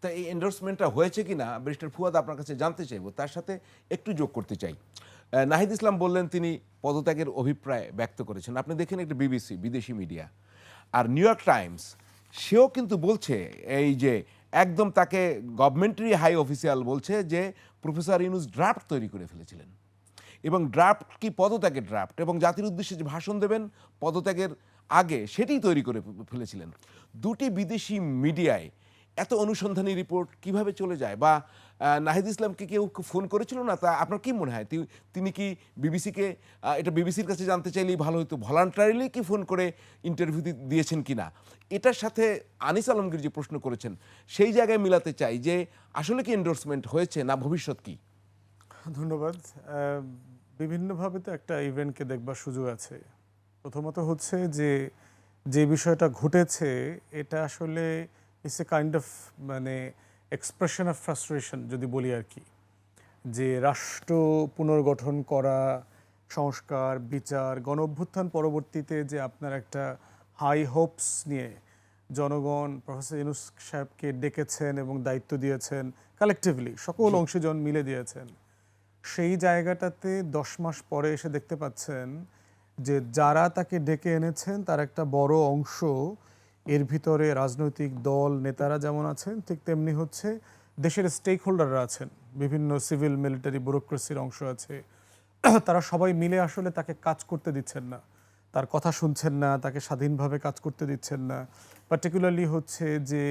তা এই এন্ডোর্সমেন্টটা হয়েছে কিনা ব্যারিস্টার ফুয়াদ আপনার কাছে জানতে চাইব। তার সাথে একটু যোগ করতে চাই। নাহিদ ইসলাম বললেন, তিনি পদত্যাগের অভিপ্রায় ব্যক্ত করেছেন। আপনি দেখেন একটা বিবিসি বিদেশি মিডিয়া আর নিউ ইয়র্ক টাইমস সেও কিন্তু বলছে, এই যে একদম তাকে গভর্নমেন্টারি হাই অফিসিয়াল বলছে যে প্রফেসর ইউনুস ড্রাফট তৈরি করে ফেলেছিলেন। এবং ড্রাফট কি পদত্যাগের ড্রাফট এবং জাতির উদ্দেশ্যে যে ভাষণ দেবেন, পদত্যাগের আগে সেটাই তৈরি করে ফেলেছিলেন। দুটি বিদেশি মিডিয়ায় এত অনুসন্ধানী রিপোর্ট কীভাবে চলে যায়? বা নাহিদ ইসলামকে কেউ ফোন করেছিল না? তা আপনার কি মনে হয়? তিনি কি বিবিসিকে এটা বিবিসির কাছে জানতে চাইলেই ভালো হতো? ভলান্টারিলি কি ফোন করে ইন্টারভিউ দিয়েছেন কিনা? এটার সাথে আনিস আলমগীর যে প্রশ্ন করেছেন, সেই জায়গায় মিলাতে চাই যে, আসলে কি এন্ডোর্সমেন্ট হয়েছে না ভবিষ্যৎ কি? ধন্যবাদ। বিভিন্নভাবে তো একটা ইভেন্টকে দেখবার সুযোগ আছে। প্রথমত হচ্ছে যে যে বিষয়টা ঘটেছে, এটা আসলে ইটস এ কাইন্ড অফ মানে এক্সপ্রেশন অফ ফ্রাস্ট্রেশন যদি বলি আর কি। যে রাষ্ট্র পুনর্গঠন করা সংস্কার বিচার গণ অভ্যুত্থান পরবর্তীতে যে আপনার একটা হাই হোপস নিয়ে জনগণ প্রফেসর ইউনুস সাহেবকে ডেকেছেন এবং দায়িত্ব দিয়েছেন কালেকটিভলি সকল অংশীজন মিলে দিয়েছেন। সেই জায়গাটাতে দশ মাস পরে এসে দেখতে পাচ্ছেন যে যারা তাকে ডেকে এনেছেন তার একটা বড় অংশ এর ভিতরে রাজনৈতিক দল, নেতারা যেমন আছেন, ঠিক তেমনি হচ্ছে দেশের স্টেক হোল্ডাররা আছেন। বিভিন্ন সিভিল মিলিটারি ব্যুরোক্রেসির অংশ আছে। তারা সবাই মিলে আসলে তাকে কাজ করতে দিচ্ছেন না। তার কথা শুনছেন না, তাকে স্বাধীনভাবে কাজ করতে দিচ্ছেন না। পার্টিকুলারলি হচ্ছে যে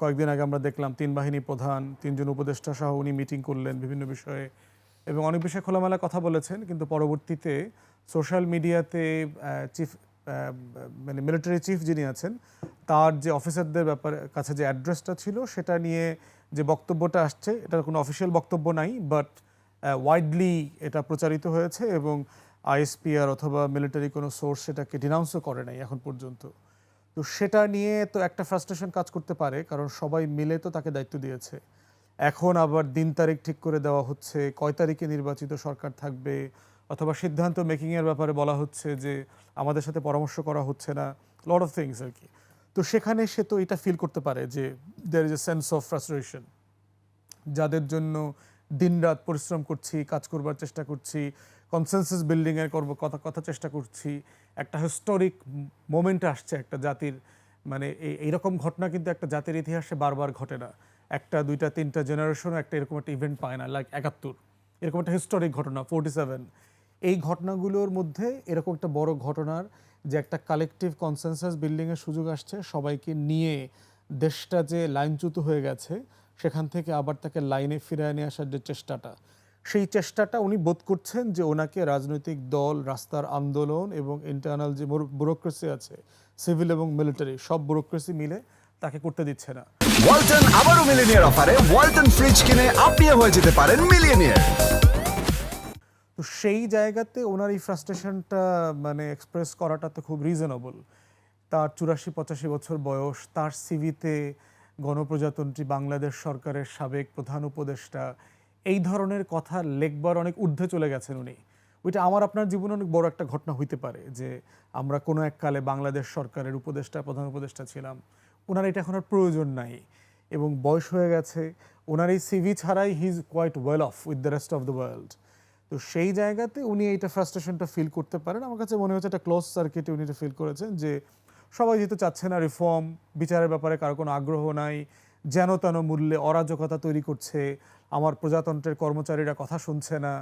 কয়েকদিন আগে আমরা দেখলাম তিন বাহিনী প্রধান, তিনজন উপদেষ্টা সহ উনি মিটিং করলেন বিভিন্ন বিষয়ে। এবং অনেক বিষয়ে খোলামেলা কথা বলেছেন, কিন্তু পরবর্তীতে সোশ্যাল মিডিয়াতে চিফ মানে মিলিটারি চিফ যিনি আছেন, তার যে অফিসারদের ব্যাপারে কাছে যে অ্যাড্রেসটা ছিল, সেটা নিয়ে যে বক্তব্যটা আসছে, এটার কোনো অফিসিয়াল বক্তব্য নাই বাট ওয়াইডলি এটা প্রচারিত হয়েছে এবং আইএসপিআর অথবা মিলিটারি কোনো সোর্স সেটাকে ডিনাউন্সও করে নাই এখন পর্যন্ত। তো সেটা নিয়ে তো একটা ফ্রাস্ট্রেশন কাজ করতে পারে, কারণ সবাই মিলে তো তাকে দায়িত্ব দিয়েছে। এখন আবার দিন তারিখ ঠিক করে দেওয়া হচ্ছে, কয় তারিখে নির্বাচিত সরকার থাকবে অথবা সিদ্ধান্ত মেকিংয়ের ব্যাপারে বলা হচ্ছে যে আমাদের সাথে পরামর্শ করা হচ্ছে না লট অফ থিংস আর কি। তো সেখানে সে তো এটা ফিল করতে পারে যে there is a sense of frustration যাদের জন্য দিনরাত পরিশ্রম করছি, কাজ করবার চেষ্টা করছি কনসেনসাস বিল্ডিংয়ের করব, কথা কথা চেষ্টা করছি, একটা হিস্টোরিক মোমেন্ট আসছে একটা জাতির মানে এই, এইরকম ঘটনা কিন্তু একটা জাতির ইতিহাসে বারবার ঘটে না। একটা, দুইটা, তিনটা জেনারেশনও একটা এরকম একটা ইভেন্ট পায় না লাইক একাত্তর। এরকম একটা হিস্টোরিক ঘটনা ফোর্টি সেভেন এই ঘটনাগুলোর মধ্যে এরকম একটা বড় ঘটনার যে একটা কালেকটিভ কনসেনসাস বিল্ডিংয়ের সুযোগ আসছে, সবাইকে নিয়ে দেশটা যে লাইনচ্যুত হয়ে গেছে, সেখান থেকে আবার তাকে লাইনে ফিরিয়ে নিয়ে আসার যে চেষ্টাটা, সেই চেষ্টাটা উনি বোধ করছেন যে ওনাকে রাজনৈতিক দল, রাস্তার আন্দোলন এবং ইন্টারনাল যে ব্যুরোক্রেসি আছে সিভিল এবং মিলিটারি সব ব্যুরোক্রেসি মিলে তাকে করতে দিচ্ছে না। ওয়ালটন আবারও মিলিনিয়ার অফারে ওয়ালটন ফ্রিজ কিনে আপনিও হয়ে যেতে পারেন মিলিয়নিয়ার তো সেই জায়গাতে ওনার এই ফ্রাস্ট্রেশনটা মানে এক্সপ্রেস করাটা তো খুব রিজনেবল তার চুরাশি, পঁচাশি বছর বয়স, তার সিভিতে গণপ্রজাতন্ত্রী বাংলাদেশ সরকারের সাবেক প্রধান উপদেষ্টা, এই ধরনের কথা লেখবার অনেক ঊর্ধ্বে চলে গেছেন উনি। ওইটা আমার, আপনার জীবনে অনেক বড় একটা ঘটনা হইতে পারে যে আমরা কোনো এক কালে বাংলাদেশ সরকারের উপদেষ্টা, প্রধান উপদেষ্টা ছিলাম। ওনার এটা এখন আর প্রয়োজন নাই এবং বয়স হয়ে গেছে। ওনার এই সিভি ছাড়াই he is quite well off with the rest of the world তো সেই জায়গাতে উনি এইটা ফ্রাস্ট্রেশনটা ফিল করতে পারেন। আমার কাছে মনে হচ্ছে একটা ক্লোজ সার্কিটে উনি এটা ফিল করেছেন যে সবাই যেহেতু চাচ্ছে না রিফর্ম বিচারের ব্যাপারে কারও কোনো আগ্রহ নাই, যেন তেন মূল্যে অরাজকতা তৈরি করছে, আমার প্রজাতন্ত্রের কর্মচারীরা কথা শুনছে না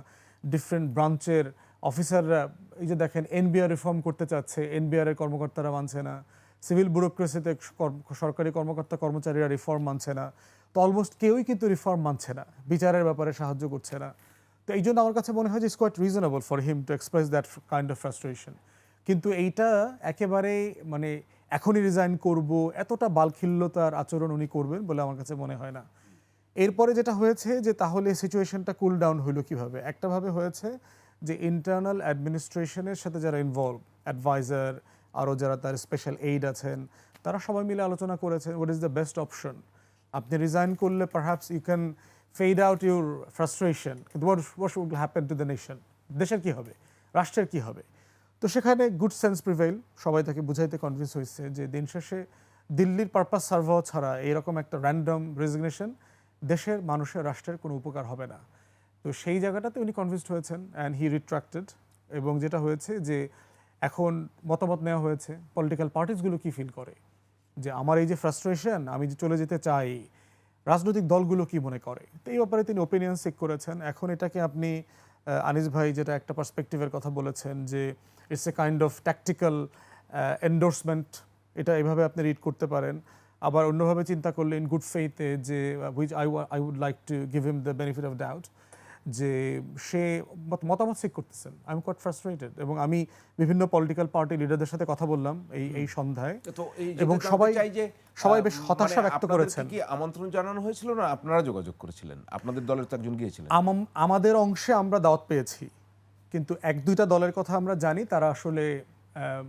ডিফারেন্ট ব্রাঞ্চের অফিসাররা এই যে দেখেন এনবিআর রিফর্ম করতে চাচ্ছে এনবিআর এর কর্মকর্তারা মানছে না সিভিল ব্যুরোক্রেসিতে সরকারি কর্মকর্তা কর্মচারীরা রিফর্ম মানছে না, তো অলমোস্ট কেউই কিন্তু রিফর্ম মানছে না, বিচারের ব্যাপারে সাহায্য করছে না। তো এই জন্য আমার কাছে মনে হয় যে it's quite reasonable for him to express that kind of frustration কিন্তু এইটা একেবারে মানে এখনই রিজাইন করব, এতটা বালখিল্যতার আচরণ উনি করবেন বলে আমার কাছে মনে হয় না। এরপরে যেটা হয়েছে যে তাহলে সিচুয়েশনটা কুল ডাউন হইল কীভাবে? একটাভাবে হয়েছে যে ইন্টারনাল অ্যাডমিনিস্ট্রেশনের সাথে যারা ইনভলভ অ্যাডভাইজার আরও যারা তার স্পেশাল এইড আছেন, তারা সবাই মিলে আলোচনা করেছেন what is the best option আপনি রিজাইন করলে perhaps you can fade out your frustration কিন্তু হ্যাপেন টু দ্য নেশন দেশের কি হবে? রাষ্ট্রের কি হবে? তো সেখানে গুড সেন্স প্রিভেইল সবাই তাকে বুঝাইতে কনভিন্স হয়েছে যে দিন শেষে দিল্লির পারপাস সার্ভ ছাড়া এরকম একটা র্যান্ডম রেজিগনেশন দেশের মানুষের রাষ্ট্রের কোনো উপকার হবে না। তো সেই জায়গাটাতে উনি কনভিন্সড হয়েছেন অ্যান্ড হি রিট্রাক্টেড এবং যেটা হয়েছে যে এখন মতামত নেওয়া হয়েছে। পলিটিক্যাল পার্টিসগুলো কি ফিল করে? যে আমার এই যে ফ্রাস্ট্রেশন আমি যে চলে যেতে চাই রাজনৈতিক দলগুলো কি মনে করে? এই ব্যাপারে তিনি ওপিনিয়ন চেক করেছেন। এখন এটাকে আপনি আনিস ভাই যেটা একটা পার্সপেক্টিভের কথা বলেছেন যে it's a kind of tactical endorsement এটা এভাবে আপনি রিড করতে পারেন। আবার অন্যভাবে চিন্তা করলেন গুড ফেইতে যে which I I would like to give him the benefit of doubt যে সে মতামত চেক করতেছেন। আই এম কোয়াট ফ্রাস্ট্রেটেড এবং আমি বিভিন্ন পলিটিক্যাল পার্টি লিডারদের সাথে কথা বললাম এই এই সন্ধ্যায় এবং সবাই চাই যে, সবাই বেশ হতাশা মানে ব্যক্ত করেছেন। কি আমন্ত্রণ জানানো হয়েছিল না আপনারা যোগাযোগ করেছিলেন? আপনাদের দলের তো একজন গিয়েছিলেন। আম- আমাদের অংশে আমরা দাওয়াত পেয়েছি কিন্তু এক দুইটা দলের কথা আমরা জানি তারা আসলে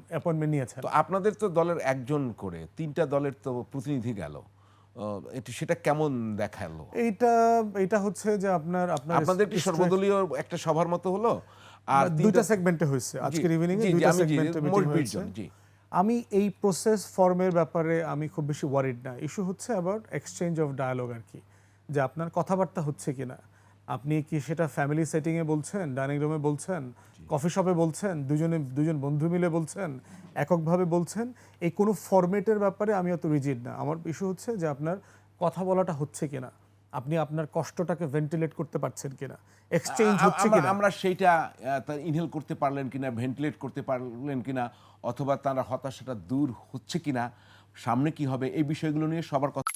অ্যাপয়েন্টমেন্ট নিয়েছেন। তো আপনাদের তো দলের একজন করে তিনটা দলের তো প্রতিনিধি গেল। এটি সেটা কেমন দেখাল? এটা হচ্ছে যে আপনার আপনার আপনাদের কি সর্বদলীয় একটা সভার মতো হলো? আর দুইটা সেগমেন্টে হয়েছে। আজকের ইভিনিং এ দুইটা আমি সেগমেন্টে মিটিং হয়েছে। আমি এই প্রসেস ফর্মের ব্যাপারে আমি খুব বেশি ওয়ারিড না। ইস্যু হচ্ছে আবার এক্সচেঞ্জ অফ ডায়ালগ আর কি যে আপনার কথাবার্তা হচ্ছে কিনা। আপনি কি সেটা ফ্যামিলি সেটিংয়ে বলছেন ডাইনিং রুমে বলছেন? কফি শপে বলছেন, দুজনে, দুজন বন্ধু মিলে বলছেন, এককভাবে বলছেন, এই কোনো ফরম্যাটের ব্যাপারে আমি অত রিজিড না। আমার ইস্যু হচ্ছে যে আপনার কথা বলাটা হচ্ছে কিনা, আপনি আপনার কষ্টটাকে ভেন্টিলেট করতে পারছেন কিনা এক্সচেঞ্জ হচ্ছে কিনা আমরা সেইটা ইনহেল করতে পারলেন কিনা ভেন্টিলেট করতে পারলেন কিনা অথবা তারা হতাশাটা দূর হচ্ছে কিনা সামনে কি হবে এই বিষয়গুলো নিয়ে সবার কথা